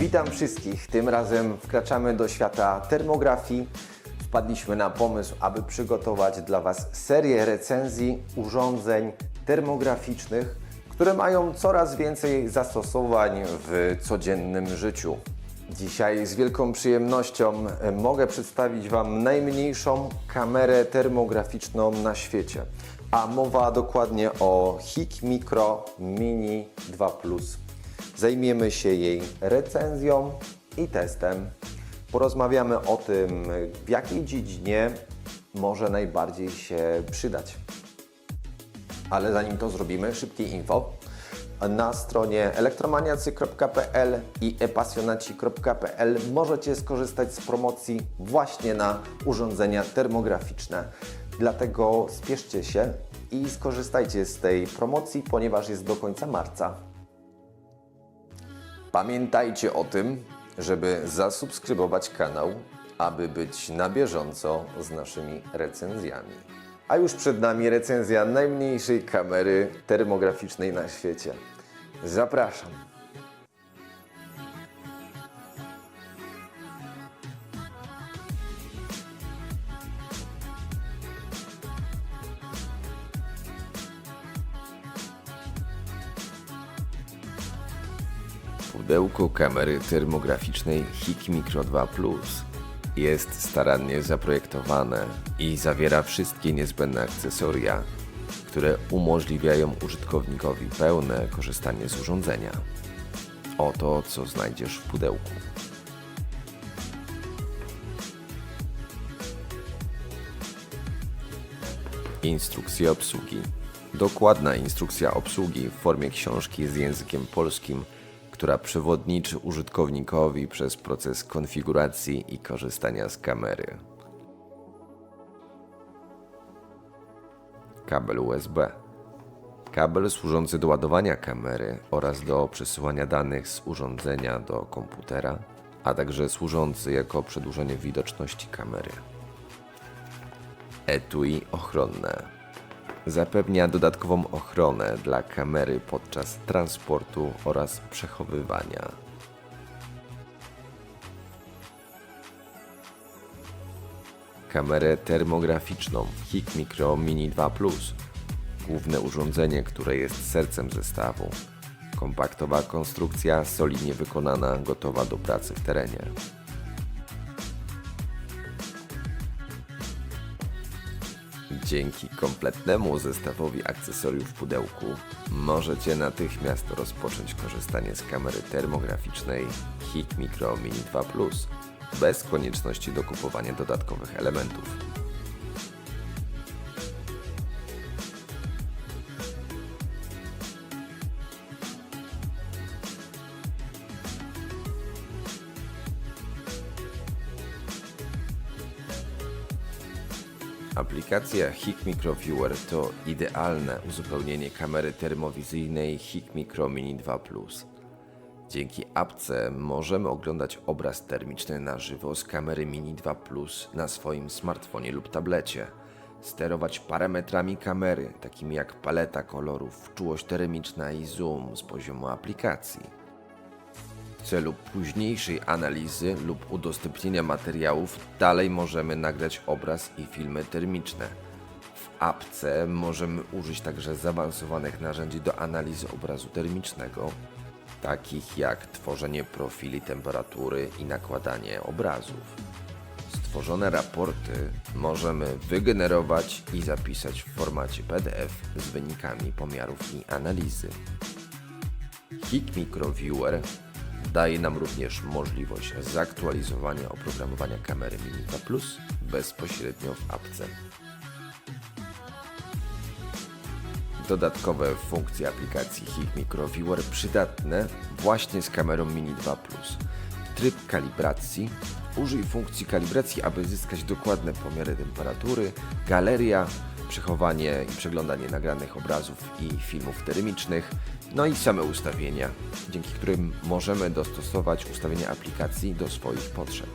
Witam wszystkich. Tym razem wkraczamy do świata termografii. Wpadliśmy na pomysł, aby przygotować dla Was serię recenzji urządzeń termograficznych, które mają coraz więcej zastosowań w codziennym życiu. Dzisiaj z wielką przyjemnością mogę przedstawić Wam najmniejszą kamerę termograficzną na świecie. A mowa dokładnie o HIK Micro Mini 2 Plus. Zajmiemy się jej recenzją i testem. Porozmawiamy o tym, w jakiej dziedzinie może najbardziej się przydać. Ale zanim to zrobimy, szybkie info. Na stronie elektromaniacy.pl i epasjonaci.pl możecie skorzystać z promocji właśnie na urządzenia termograficzne. Dlatego spieszcie się i skorzystajcie z tej promocji, ponieważ jest do końca marca. Pamiętajcie o tym, żeby zasubskrybować kanał, aby być na bieżąco z naszymi recenzjami. A już przed nami recenzja najmniejszej kamery termograficznej na świecie. Zapraszam. Pudełko kamery termograficznej HIK Micro 2 Plus jest starannie zaprojektowane i zawiera wszystkie niezbędne akcesoria, które umożliwiają użytkownikowi pełne korzystanie z urządzenia. Oto co znajdziesz w pudełku. Instrukcja obsługi. Dokładna instrukcja obsługi w formie książki z językiem polskim, która przewodniczy użytkownikowi przez proces konfiguracji i korzystania z kamery. Kabel USB. Kabel służący do ładowania kamery oraz do przesyłania danych z urządzenia do komputera, a także służący jako przedłużenie widoczności kamery. Etui ochronne. Zapewnia dodatkową ochronę dla kamery podczas transportu oraz przechowywania. Kamerę termograficzną HIK Micro Mini 2 Plus. Główne urządzenie, które jest sercem zestawu. Kompaktowa konstrukcja, solidnie wykonana, gotowa do pracy w terenie. Dzięki kompletnemu zestawowi akcesoriów w pudełku możecie natychmiast rozpocząć korzystanie z kamery termograficznej HIK Micro Mini 2 Plus bez konieczności dokupowania dodatkowych elementów. Aplikacja HIK Micro Viewer to idealne uzupełnienie kamery termowizyjnej HIK Micro Mini 2 Plus. Dzięki apce możemy oglądać obraz termiczny na żywo z kamery Mini 2 Plus na swoim smartfonie lub tablecie, sterować parametrami kamery, takimi jak paleta kolorów, czułość termiczna i zoom z poziomu aplikacji. W celu późniejszej analizy lub udostępnienia materiałów dalej możemy nagrać obraz i filmy termiczne. W apce możemy użyć także zaawansowanych narzędzi do analizy obrazu termicznego, takich jak tworzenie profili temperatury i nakładanie obrazów. Stworzone raporty możemy wygenerować i zapisać w formacie PDF z wynikami pomiarów i analizy. HIK Micro Viewer daje nam również możliwość zaktualizowania oprogramowania kamery Mini 2 Plus bezpośrednio w apce. Dodatkowe funkcje aplikacji HIK Micro Viewer przydatne właśnie z kamerą Mini 2 Plus. Tryb kalibracji. Użyj funkcji kalibracji, aby zyskać dokładne pomiary temperatury. Galeria, przechowanie i przeglądanie nagranych obrazów i filmów termicznych, no i same ustawienia, dzięki którym możemy dostosować ustawienia aplikacji do swoich potrzeb.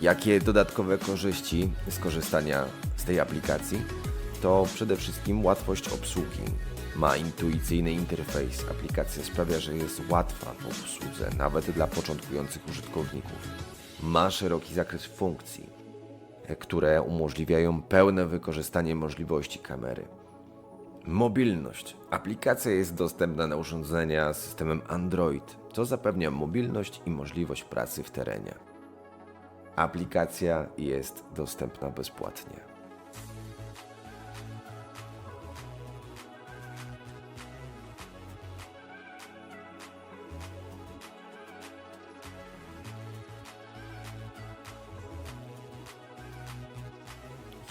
Jakie dodatkowe korzyści z korzystania z tej aplikacji? To przede wszystkim łatwość obsługi. Ma intuicyjny interfejs. Aplikacja sprawia, że jest łatwa w obsłudze, nawet dla początkujących użytkowników. Ma szeroki zakres funkcji, które umożliwiają pełne wykorzystanie możliwości kamery. Mobilność. Aplikacja jest dostępna na urządzenia z systemem Android, co zapewnia mobilność i możliwość pracy w terenie. Aplikacja jest dostępna bezpłatnie.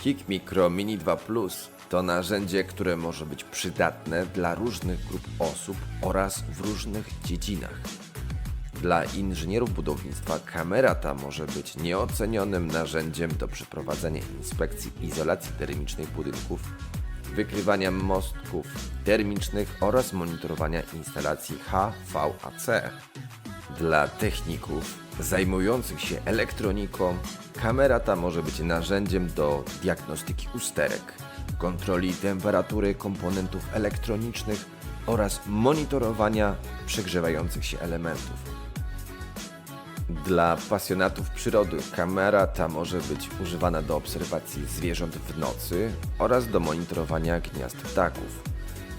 HIK Micro Mini 2 Plus to narzędzie, które może być przydatne dla różnych grup osób oraz w różnych dziedzinach. Dla inżynierów budownictwa kamera ta może być nieocenionym narzędziem do przeprowadzania inspekcji izolacji termicznej budynków, wykrywania mostków termicznych oraz monitorowania instalacji HVAC. Dla techników zajmujących się elektroniką, kamera ta może być narzędziem do diagnostyki usterek, kontroli temperatury komponentów elektronicznych oraz monitorowania przegrzewających się elementów. Dla pasjonatów przyrody kamera ta może być używana do obserwacji zwierząt w nocy oraz do monitorowania gniazd ptaków.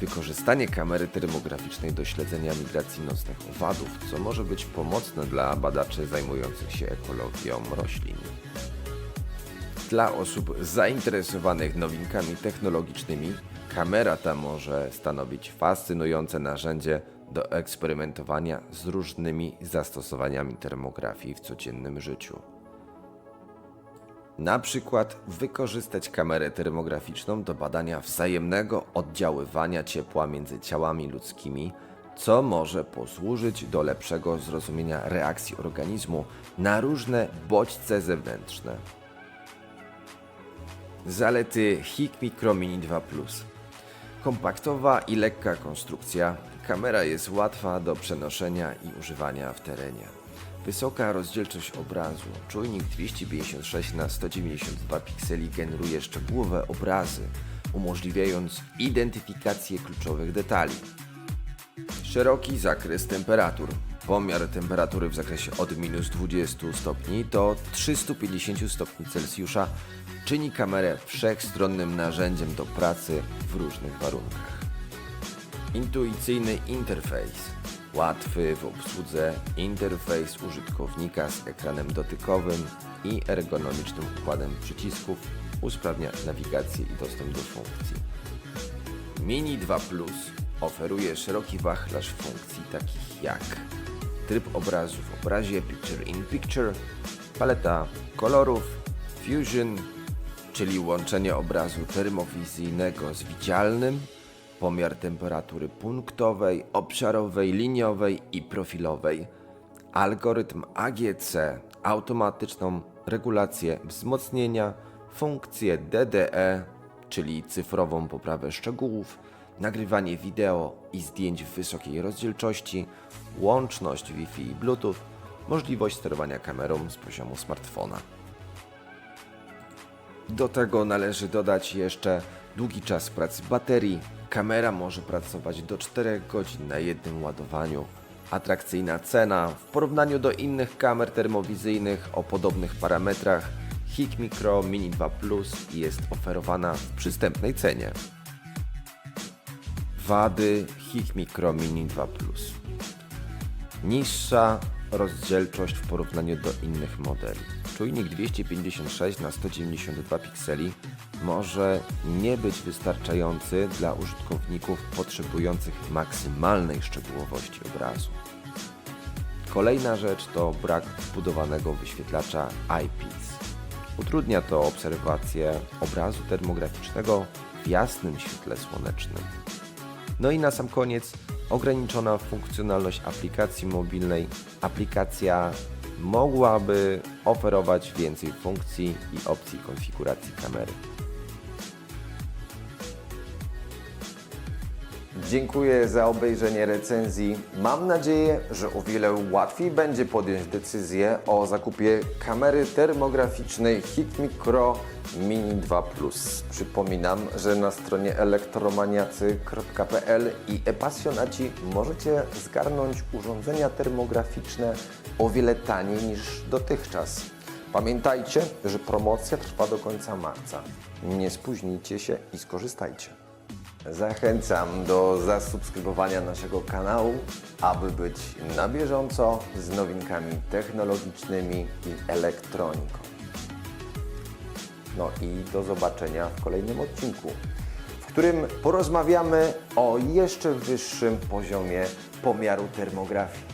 Wykorzystanie kamery termograficznej do śledzenia migracji nocnych owadów, co może być pomocne dla badaczy zajmujących się ekologią roślin. Dla osób zainteresowanych nowinkami technologicznymi, kamera ta może stanowić fascynujące narzędzie do eksperymentowania z różnymi zastosowaniami termografii w codziennym życiu. Na przykład wykorzystać kamerę termograficzną do badania wzajemnego oddziaływania ciepła między ciałami ludzkimi, co może posłużyć do lepszego zrozumienia reakcji organizmu na różne bodźce zewnętrzne. Zalety HIK Micro Mini 2 Plus. Kompaktowa i lekka konstrukcja, kamera jest łatwa do przenoszenia i używania w terenie. Wysoka rozdzielczość obrazu, czujnik 256 na 192 pikseli generuje szczegółowe obrazy, umożliwiając identyfikację kluczowych detali. Szeroki zakres temperatur. Pomiar temperatury w zakresie od minus 20 stopni do 350 stopni Celsjusza czyni kamerę wszechstronnym narzędziem do pracy w różnych warunkach. Intuicyjny interfejs. Łatwy w obsłudze interfejs użytkownika z ekranem dotykowym i ergonomicznym układem przycisków usprawnia nawigację i dostęp do funkcji. Mini 2 Plus oferuje szeroki wachlarz funkcji takich jak tryb obrazu w obrazie Picture in Picture, paleta kolorów, Fusion, czyli łączenie obrazu termowizyjnego z widzialnym, pomiar temperatury punktowej, obszarowej, liniowej i profilowej, algorytm AGC, automatyczną regulację wzmocnienia, funkcję DDE, czyli cyfrową poprawę szczegółów, nagrywanie wideo i zdjęć w wysokiej rozdzielczości, łączność Wi-Fi i Bluetooth, możliwość sterowania kamerą z poziomu smartfona. Do tego należy dodać jeszcze długi czas pracy baterii. Kamera może pracować do 4 godzin na jednym ładowaniu. Atrakcyjna cena w porównaniu do innych kamer termowizyjnych o podobnych parametrach. HIK Micro Mini 2 Plus jest oferowana w przystępnej cenie. Wady HIK Micro Mini 2 Plus. Niższa rozdzielczość w porównaniu do innych modeli. Czujnik 256 na 192 pikseli może nie być wystarczający dla użytkowników potrzebujących maksymalnej szczegółowości obrazu. Kolejna rzecz to brak wbudowanego wyświetlacza eyepiece. Utrudnia to obserwację obrazu termograficznego w jasnym świetle słonecznym. No i na sam koniec ograniczona funkcjonalność aplikacji mobilnej. Aplikacja mogłaby oferować więcej funkcji i opcji konfiguracji kamery. Dziękuję za obejrzenie recenzji. Mam nadzieję, że o wiele łatwiej będzie podjąć decyzję o zakupie kamery termograficznej Hik Micro Mini 2 Plus. Przypominam, że na stronie elektromaniacy.pl i e-pasjonaci możecie zgarnąć urządzenia termograficzne o wiele taniej niż dotychczas. Pamiętajcie, że promocja trwa do końca marca. Nie spóźnijcie się i skorzystajcie. Zachęcam do zasubskrybowania naszego kanału, aby być na bieżąco z nowinkami technologicznymi i elektroniką. No i do zobaczenia w kolejnym odcinku, w którym porozmawiamy o jeszcze wyższym poziomie pomiaru termografii.